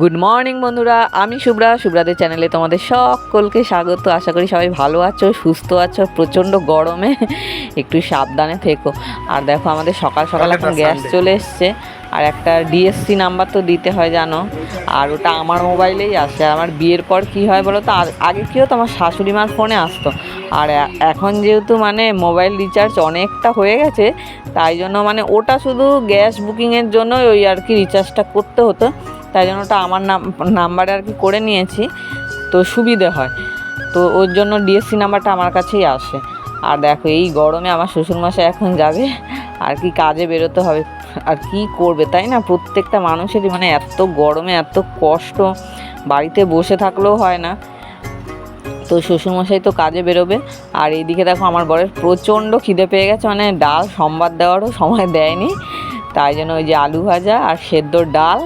Good morning বন্ধুরা। আমি শুভ্রা। শুভ্রাদের চ্যানেলে তোমাদের সকলকে স্বাগত। আশা করি সবাই ভালো আছো সুস্থ আছো প্রচণ্ড গরমে। একটু সাবধানে থেকো। আর দেখো আমাদের সকাল সকাল এখন গ্যাস চলে এসছে। আর একটা ডিএসসি নাম্বার তো দিতে হয় জানো? আর ওটা আমার মোবাইলেই আসে। আর আমার বিয়ের পর কি হয় বলো তো? আগে কী হতো? আমার শাশুড়ি মার ফোনে আসতো। আর এখন যেহেতু মানে মোবাইল রিচার্জ অনেকটা হয়ে গেছে তাই জন্য মানে ওটা শুধু গ্যাস বুকিংয়ের জন্য ওই আর কি রিচার্জটা করতে হতো। তাই জন্য ওটা আমার নাম, নাম্বারে আর কি করে নিয়েছি। তো সুবিধে হয়। তো ওর জন্য ডিএসসি নাম্বারটা আমার কাছেই আসে। আর দেখো, এই গরমে আমার শ্বশুরমশাই এখন যাবে, আর কি কাজে বেরোতে হবে। আর কি করবে, তাই না? প্রত্যেকটা মানুষেরই মানে এত গরমে, এত কষ্ট। বাড়িতে বসে থাকলেও হয় না। তো শ্বশুরমশাই তো কাজে বেরোবে। আর এইদিকে দেখো, আমার বরের প্রচণ্ড খিদে পেয়ে গেছে। মানে ডাল, সম্বাদ দেওয়ারও সময় দেয়নি। তাই জন্য ওই যে আলু ভাজা আর সেদ্ধ ডাল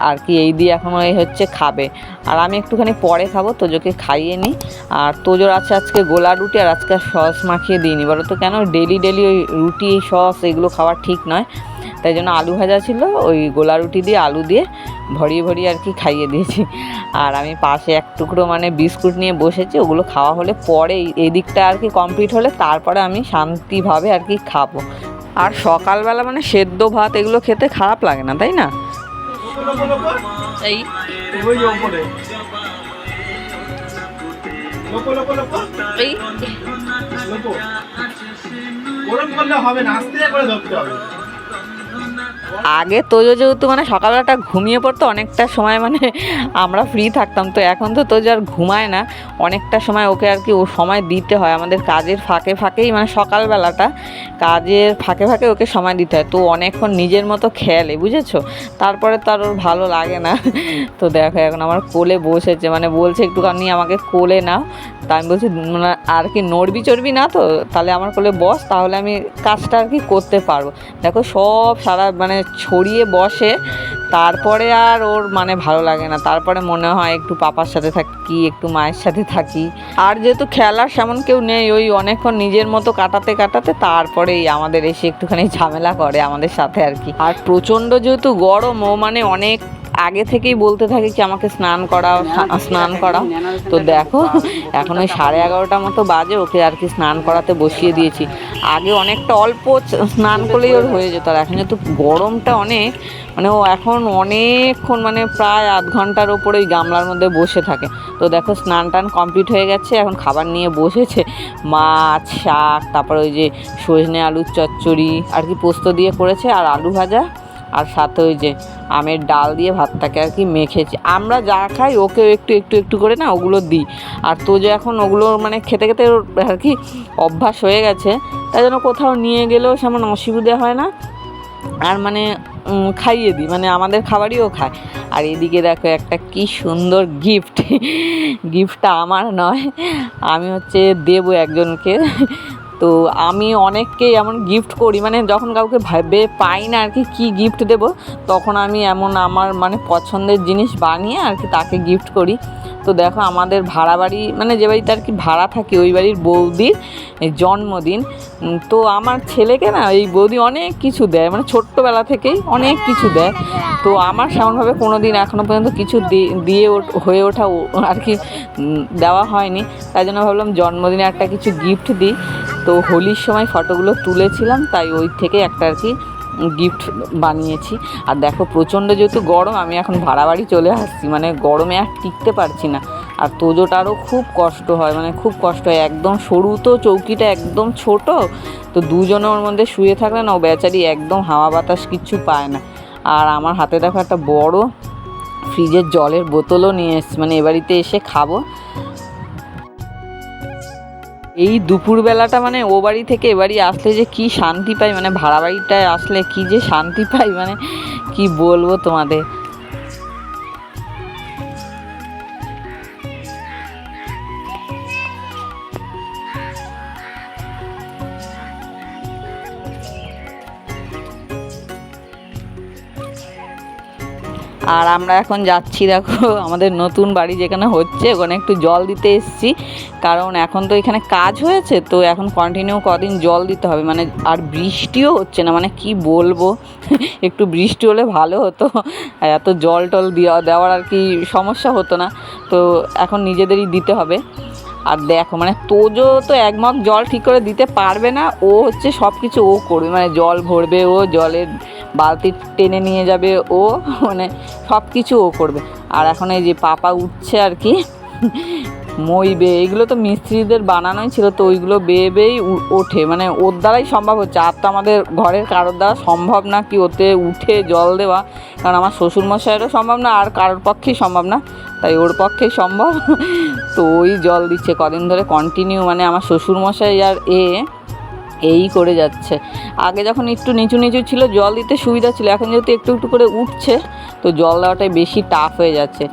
আর কি, এই দিয়ে এখন ওই হচ্ছে খাবে। আর আমি একটুখানি পরে খাব, তোজোকে খাইয়ে নিই। আর তোজোর আছে আজকে গোলা রুটি, আর আজকে সস মাখিয়ে দিইনি। বলো তো কেন ডেলি ডেলি ওই রুটি, সস এগুলো খাওয়া ঠিক নয়। তাই জন্য আলু ভাজা ছিল, ওই গোলা রুটি দিয়ে, আলু দিয়ে ভরিয়ে ভরিয়ে আর কি খাইয়ে দিয়েছি। আর আমি পাশে এক টুকরো মানে বিস্কুট নিয়ে বসেছি, ওগুলো খাওয়া হলে পরে এই- এই দিকটা আর কি কমপ্লিট হলে তারপরে আমি শান্তিভাবে আর কি খাব। আর সকালবেলা মানে সেদ্ধ ভাত এগুলো খেতে খারাপ লাগে না, তাই না? এই। এই। ওরম করলে হবে না আস্তে করে ধরতে হবে। আগে তোজো যেহেতু মানে সকালবেলাটা ঘুমিয়ে পড়তো, অনেকটা সময় মানে আমরা ফ্রি থাকতাম। তো এখন তো তোজো আর ঘুমায় না, অনেকটা সময় ওকে আর কি ও সময় দিতে হয়। আমাদের কাজের ফাঁকে ফাঁকেই মানে সকালবেলাটা কাজের ফাঁকে ফাঁকে ওকে সময় দিতে হয়। তো অনেকক্ষণ নিজের মতো খেলে বুঝেছ? তারপরে তো আর ওর ভালো লাগে না। তো দেখো এখন আমার কোলে বসেছে মানে বলছে একটুখানি আমাকে কোলে নাও। তা আমি বলছি আর কি নড়বি চড়বি না তো? তাহলে আমার কোলে বস, তাহলে আমি কাজটা আর কি করতে পারব। দেখো সব সারা মানে ছড়িয়ে বসে, তারপরে আর ওর মানে ভালো লাগে না। তারপরে মনে হয় একটু পাপার সাথে থাকি, একটু মায়ের সাথে থাকি। আর যেহেতু খেলার সেমন কেউ নেই, ওই অনেকক্ষণ নিজের মতো কাটাতে কাটাতে তারপরেই আমাদের এসে একটুখানি ঝামেলা করে আমাদের সাথে আর কি। আর প্রচণ্ড যেহেতু গরম, ও মানে অনেক আগে থেকেই বলতে থাকে কি আমাকে স্নান করাও স্নান করাও তো দেখো, এখন ওই সাড়ে এগারোটা মতো বাজে, ওকে আর কি স্নান করাতে বসিয়ে দিয়েছি। আগে অনেকটা অল্প স্নান করলেই ওর হয়ে যেত, আর এখন যেহেতু গরমটা অনেক মানে ও এখন অনেকক্ষণ মানে প্রায় আধ ঘণ্টার ওপরে ওই গামলার মধ্যে বসে থাকে। তো দেখো, স্নান টান কমপ্লিট হয়ে গেছে, এখন খাবার নিয়ে বসেছে। মাছ, শাক, তারপর ওই যে সজনে আলুর চচ্চড়ি, আর কি পোস্ত দিয়ে করেছে, আর আলু ভাজা। আর সাথে ওই যে আমের ডাল দিয়ে ভাতটাকে আর কি মেখেছি। আমরা যা খাই ওকে একটু একটু একটু করে না ওগুলো দিই। আর তো যে এখন ওগুলো মানে খেতে খেতে আর কি অভ্যাস হয়ে গেছে। তাই জন্য কোথাও নিয়ে গেলেও সেমন অসুবিধে হয় না। আর মানে খাইয়ে দিই। মানে আমাদের খাবারই ও খায়। আর এদিকে দেখো একটা কি সুন্দর গিফট গিফটটা আমার নয়। আমি হচ্ছে দেবো একজনকে। তো আমি অনেককেই এমন গিফট করি মানে যখন কাউকে ভেবে পাই না আর কি কী গিফট দেব, তখন আমি এমন আমার মানে পছন্দের জিনিস বানিয়ে আর কি তাকে গিফট করি। তো দেখো আমাদের ভাড়া বাড়ি মানে যে বাড়িতে আর কি ভাড়া থাকে ওই বাড়ির বৌদির জন্মদিন। তো আমার ছেলেকে না এই বৌদি অনেক কিছু দেয় মানে ছোট্টবেলা থেকেই অনেক কিছু দেয়। তো আমার সেমনভাবে কোনো দিন এখনও পর্যন্ত কিছু দিয়ে হয়ে ওঠা আর কি দেওয়া হয়নি। তাই জন্য ভাবলাম জন্মদিনে একটা কিছু গিফট দিই। তো হোলির সময় ফটোগুলো তুলেছিলাম, তাই ওই থেকে একটা আর কি গিফট বানিয়েছি। আর দেখো প্রচণ্ড যেহেতু গরম, আমি এখন ভাড়া বাড়ি চলে আসছি মানে গরমে আর টিকতে পারছি না। আর তোজোটারও খুব কষ্ট হয় মানে খুব কষ্ট হয়। একদম সরু তো, চৌকিটা একদম ছোট, তো দুজনে ওর মধ্যে শুয়ে থাকলে না ও বেচারি একদম হাওয়া বাতাস কিচ্ছু পায় না। আর আমার হাতে দেখো একটা বড় ফ্রিজের জলের বোতলও নিয়ে এসছি মানে এ বাড়িতে এসে খাব। এই দুপুরবেলাটা মানে ও বাড়ি থেকে এ বাড়ি আসলে যে কি শান্তি পাই মানে ভাড়া বাড়িটায় আসলে কি যে শান্তি পাই মানে কি বলব তোমাদের? আর আমরা এখন যাচ্ছি, দেখো, আমাদের নতুন বাড়ি যেখানে হচ্ছে, ওখানে একটু জল দিতে এসেছি। কারণ এখন তো এখানে কাজ হয়েছে, তো এখন কন্টিনিউ কদিন জল দিতে হবে। মানে আর বৃষ্টিও হচ্ছে না মানে কি বলব? একটু বৃষ্টি হলে ভালো হতো। এত জল টল দেওয়া, দেওয়ার আর কি সমস্যা হতো না। তো এখন নিজেদেরই দিতে হবে। আর দেখো মানে তোজো তো এক মগ জল ঠিক করে দিতে পারবে না। ও হচ্ছে সব কিছু ও করবে মানে জল ভরবে ও, জলের বালতি টেনে নিয়ে যাবে ও মানে সব কিছু ও করবে। আর এখন এই যে পাপা উঠছে আর কি, মই বেয়ে এগুলো তো মিস্ত্রিদের বানানোই ছিল, তো ওইগুলো বেয়ে বেয়েই ওঠে। মানে ওর দ্বারাই সম্ভব হচ্ছে, আর তো আমাদের ঘরের কারোর দ্বারা সম্ভব না কি ওতে উঠে জল দেওয়া, কারণ আমার শ্বশুরমশাইয়েরও সম্ভব না, আর কারোর পক্ষেই সম্ভব না, তাই ওর পক্ষেই সম্ভব। তো ওই জল দিচ্ছে, কদিন ধরে কন্টিনিউ মানে আমার শ্বশুরমশাই আর এ এই করে যাচ্ছে। আগে যখন একটু নিচু নিচু ছিল, জল দিতে সুবিধা ছিল, এখন যেহেতু একটু একটু করে উঠছে, তো জল দেওয়াটাই বেশি টাফ হয়ে যাচ্ছে।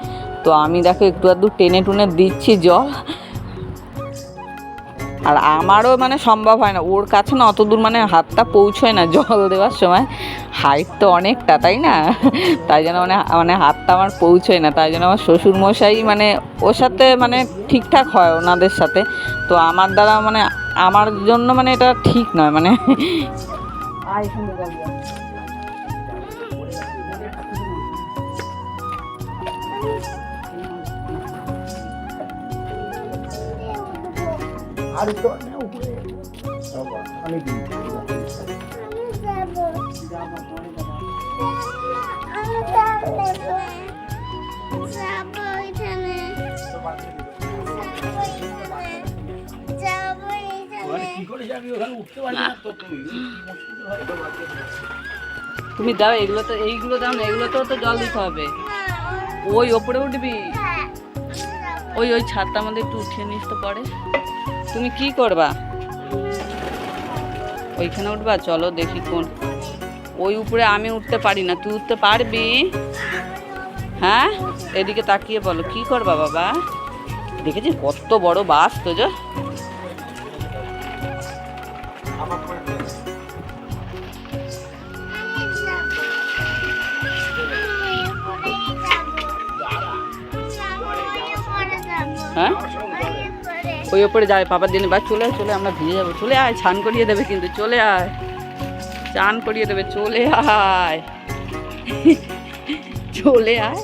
তো আমি দেখো একটু আধটু টেনে টুনে দিচ্ছি জল। আর আমারও মানে সম্ভব হয় না। ওর কাছে না অত দূর মানে হাতটা পৌঁছয় না জল দেওয়ার সময়। হাইট তো অনেকটা, তাই না? তাই জন্য মানে মানে হাতটা আমার পৌঁছয় না। তাই জন্য আমার শ্বশুর মশাই মানে ওর সাথে মানে ঠিকঠাক হয় ওনাদের সাথে। তো আমার দ্বারা মানে আমার জন্য মানে এটা ঠিক নয় মানে। কি মুশকিল হয় তো বাচ্চা তুমি দাও এগুলো তো এইগুলো দাও না এগুলোতেও তো জল দিতে হবে। ওই ওপরে উঠবি। ওই ওই ছাদটা আমাদের একটু উঠিয়ে নিস তো পরে। তুমি কি করবা? ওইখানে উঠবা? চলো দেখি কোন। ওই উপরে আমি উঠতে পারি না। তুই উঠতে পারবি? হ্যাঁ? এদিকে তাকিয়ে বলো, কি করবা বাবা? দেখেছি কত বড় বাস তো যা। হ্যাঁ? ওই ওপরে যাবে পাপার দিনে বা চলে চলে আমরা ভিজে যাব। চলে আয়, স্নান করিয়ে দেবে কিন্তু, চলে আয়। চান করিয়ে দেবে, চলে আয়। চলে আয়।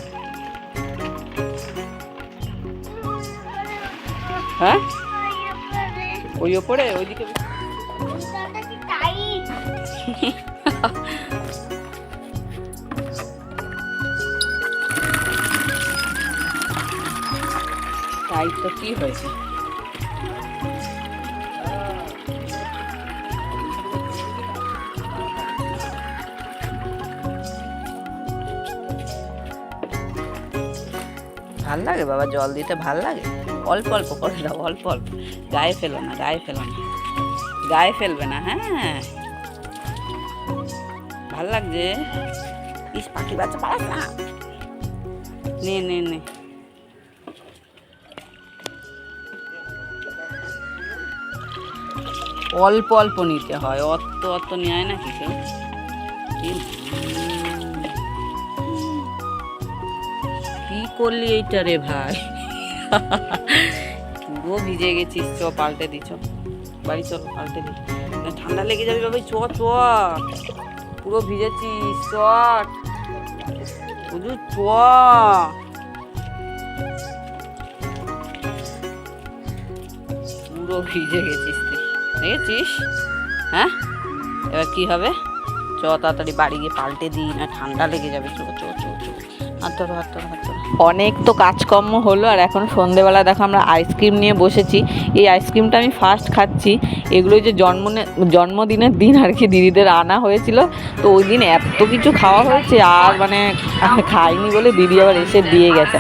হ্যাঁ? ওই ওপরে, ওইদিকে টাইট তো কি হয়েছে? ভালো লাগে বাবা? জল দিতে ভালো লাগে অল্প অল্প করে দাও, অল্প অল্প। গায়ে ফেলো না, গায়ে ফেলো না। গায়ে ফেলবে না হ্যাঁ? ভালো লাগছে ইস, পাখি বাচ্চা পালাস না। নে নে নে। অল্প অল্প নিতে হয়। অত অত নেয় না কিছু। কি করলি এইটা রে ভাই? পুরো ভিজে গেছিস, চ, পাল্টে দিছ বাড়ি চল, পাল্টে দি। ঠান্ডা লেগে যাবে বাবা চ চ। পুরো ভিজেছিস চট বুঝু, চ। পুরো ভিজে গেছিস তুই। দেখেছিস? হ্যাঁ? এবার কি হবে? চ, তাড়াতাড়ি বাড়ি গিয়ে পাল্টে দিই না ঠান্ডা লেগে যাবে। চো চো চো চো। অনেক তো কাজকর্ম হলো, আর এখন সন্ধেবেলা দেখো আমরা আইসক্রিম নিয়ে বসেছি। এই আইসক্রিমটা আমি ফার্স্ট খাচ্ছি। এগুলো যে জন্ম জন্মদিনের দিন আর কি দিদিদের আনা হয়েছিল। তো ওই দিন এত কিছু খাওয়া হয়েছে, আর মানে খাইনি বলে দিদি আবার এসে দিয়ে গেছে।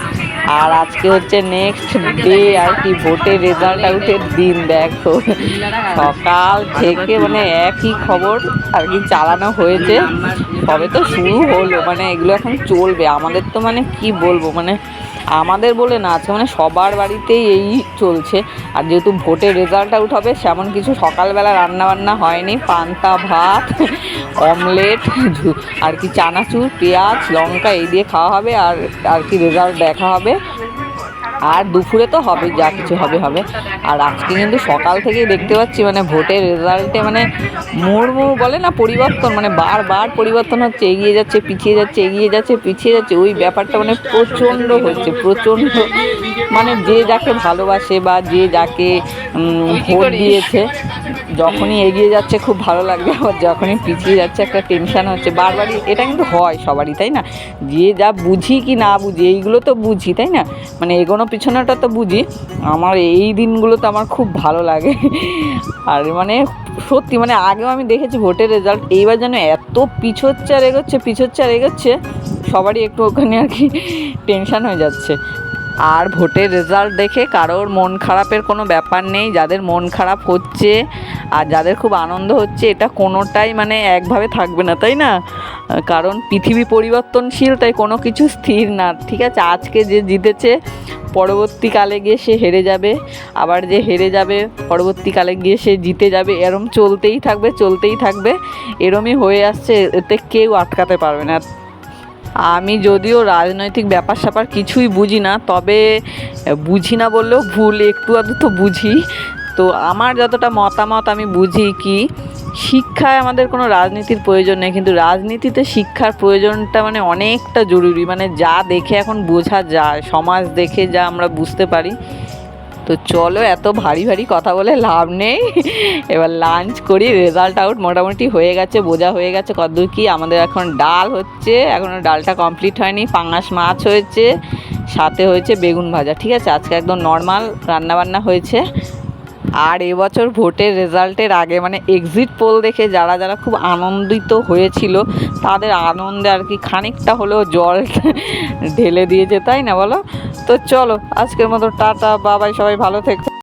আর আজকে হচ্ছে নেক্সট ডে আর কি ভোটের রেজাল্ট আউটের দিন, দেখো। সকাল থেকে মানে একই খবর আর কি চালানো হয়েছে। তবে তো শুরু হলো মানে এগুলো এখন চলবে। আমাদের তো মানে কি বলব মানে আমাদের বলে না আছে মানে সবার বাড়িতেই এই চলছে। আর যেহেতু ভোটের রেজাল্ট আউট হবে, সেমন কিছু সকালবেলা রান্নাবান্না হয়নি। পান্তা, ভাত অমলেট আর কি চানাচুর, পেঁয়াজ, লঙ্কা, এই দিয়ে খাওয়া হবে, আর আর কি রেজাল্ট দেখা হবে। আর দুপুরে তো হবে যা কিছু হবে হবে। আর আজকে কিন্তু সকাল থেকেই দেখতে পাচ্ছি মানে ভোটের রেজাল্টে মানে মুড়মু বলে না পরিবর্তন মানে বারবার পরিবর্তন হচ্ছে এগিয়ে যাচ্ছে পিছিয়ে যাচ্ছে এগিয়ে যাচ্ছে পিছিয়ে যাচ্ছে। ওই ব্যাপারটা মানে প্রচণ্ড হচ্ছে প্রচণ্ড। মানে যে যাকে ভালোবাসে বা যে যাকে ভোট দিয়েছে যখনই এগিয়ে যাচ্ছে খুব ভালো লাগবে আবার যখনই পিছিয়ে যাচ্ছে একটা টেনশান হচ্ছে। বারবারই এটা কিন্তু হয় সবারই তাই না? যে যা বুঝি কি না বুঝি এইগুলো তো বুঝি তাই না? মানে এগোনো পিছনেটা তো বুঝি। আমার এই দিনগুলো তো আমার খুব ভালো লাগে। আর মানে সত্যি মানে আগেও আমি দেখেছি ভোটের রেজাল্ট এইবার যেন এত পিছোচ্ছে আর এগোচ্ছে, পিছোচ্ছে আর এগোচ্ছে, সবারই একটু ওখানে আর কি টেনশান হয়ে যাচ্ছে। আর ভোটের রেজাল্ট দেখে কারোর মন খারাপের কোনো ব্যাপার নেই, যাদের মন খারাপ হচ্ছে আর যাদের খুব আনন্দ হচ্ছে, এটা কোনোটাই মানে একভাবে থাকবে না, তাই না? কারণ পৃথিবী পরিবর্তনশীল, তাই কোনো কিছু স্থির না। ঠিক আছে, আজকে যে জিতেছে, পরবর্তীকালে গিয়ে সে হেরে যাবে। আবার যে হেরে যাবে, পরবর্তীকালে গিয়ে সে জিতে যাবে, এরম চলতেই থাকবে চলতেই থাকবে। এরমই হয়ে আসছে, এতে কেউ আটকাতে পারবে না। আমি যদিও রাজনৈতিক ব্যাপার স্যাপার কিছুই বুঝি না, তবে বুঝি না বললেও ভুল, একটু আধটু তো বুঝি। তো আমার যতটা মতামত আমি বুঝি কি, শিক্ষায় আমাদের কোনো রাজনীতির প্রয়োজন নেই, কিন্তু রাজনীতিতে শিক্ষার প্রয়োজনটা মানে অনেকটা জরুরি। মানে যা দেখে এখন বোঝা যায়, সমাজ দেখে যা আমরা বুঝতে পারি। তো চলো এত ভারী ভারী কথা বলে লাভ নেই। এবার লাঞ্চ করি রেজাল্ট আউট মোটামুটি হয়ে গেছে, বোঝা হয়ে গেছে কতদূর কি। আমাদের এখন ডাল হচ্ছে এখনও ডালটা কমপ্লিট হয়নি, পাঙাশ মাছ হয়েছে, সাথে হয়েছে বেগুন ভাজা, ঠিক আছে? আজকে একদম নর্মাল রান্নাবান্না হয়েছে। আর এবছর ভোটের রেজাল্টের আগে মানে এক্সিট পোল দেখে যারা যারা খুব আনন্দিত হয়েছিল, তাদের আনন্দে আর কি খানিকটা হলেও জল ঢেলে দিয়েছে, তাই না বলো? তো চলো, আজকের মতো টাটা বাবাই সবাই ভালো থেকো।